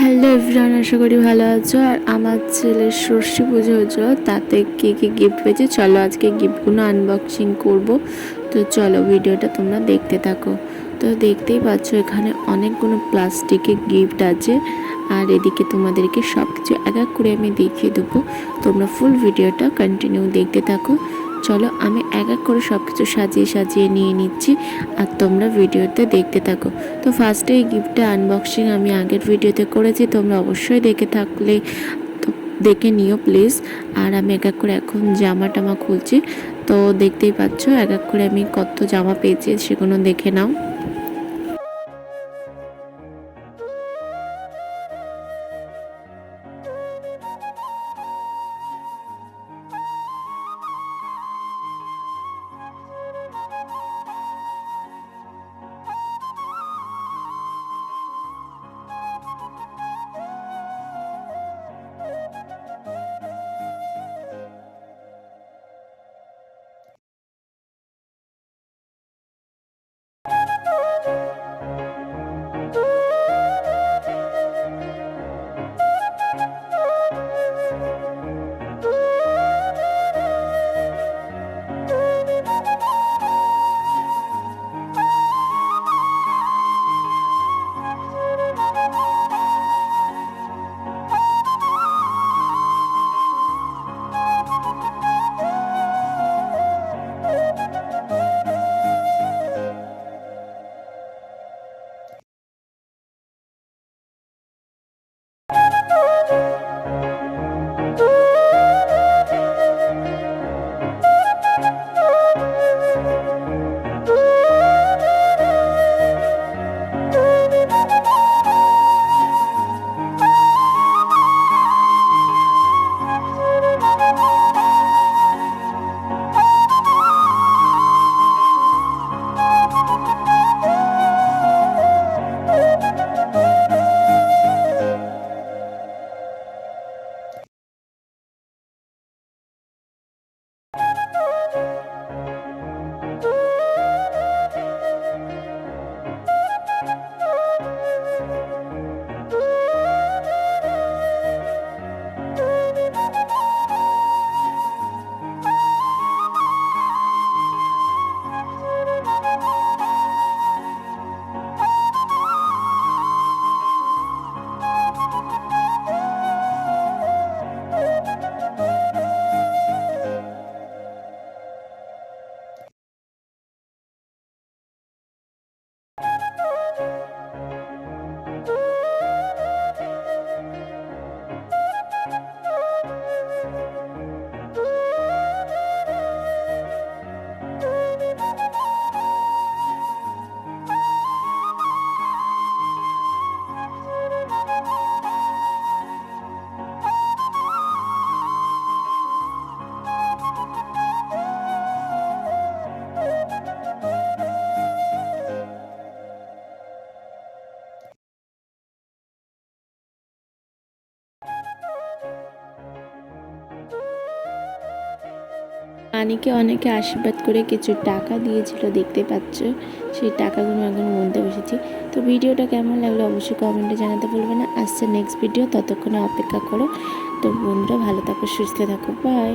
Hello everyone, আশা করি ভালো আছো। আর আমার ছেলের ষষ্ঠী পুজো হচ্ছিল তাতে কী কী গিফট পেয়েছে? চলো আজকে গিফটগুলো আনবক্সিং করব। তো চলো ভিডিওটা তোমরা দেখতে থাকো। তো দেখতেই পাচ্ছ, এখানে অনেকগুলো প্লাস্টিকের গিফট আছে। আর এদিকে তোমাদেরকে সব কিছু এক এক করে আমি দেখিয়ে দেবো। তোমরা ফুল ভিডিওটা কন্টিনিউ দেখতে থাকো। চলো আমি এক এক করে সব কিছু সাজিয়ে সাজিয়ে নিয়ে নিচ্ছি আর তোমরা ভিডিওতে দেখতে থাকো। তো ফার্স্টে এই গিফটটা আনবক্সিং আমি আগের ভিডিওতে করেছি, তোমরা অবশ্যই দেখে থাকলে দেখে নিও প্লিজ আর আমি এক এক করে এখন জামা টামা খুলছি। তো দেখতেই পাচ্ছ, এক এক করে আমি কত জামা পেয়েছি, সেগুলো দেখে নাও। আনিকে অনেকে আশীর্বাদ করে কিছু টাকা দিয়েছিল, দেখতে পাচ্ছ? সেই টাকাগুলো এখন গুনতে বসেছি। তো ভিডিওটা কেমন লাগল অবশ্যই কমেন্টে জানাতে বলবে না। আসছে নেক্সট ভিডিও ততক্ষণে অপেক্ষা করো। তো বন্ধুরা, ভালো থাকো, সুস্থ থাকো বাই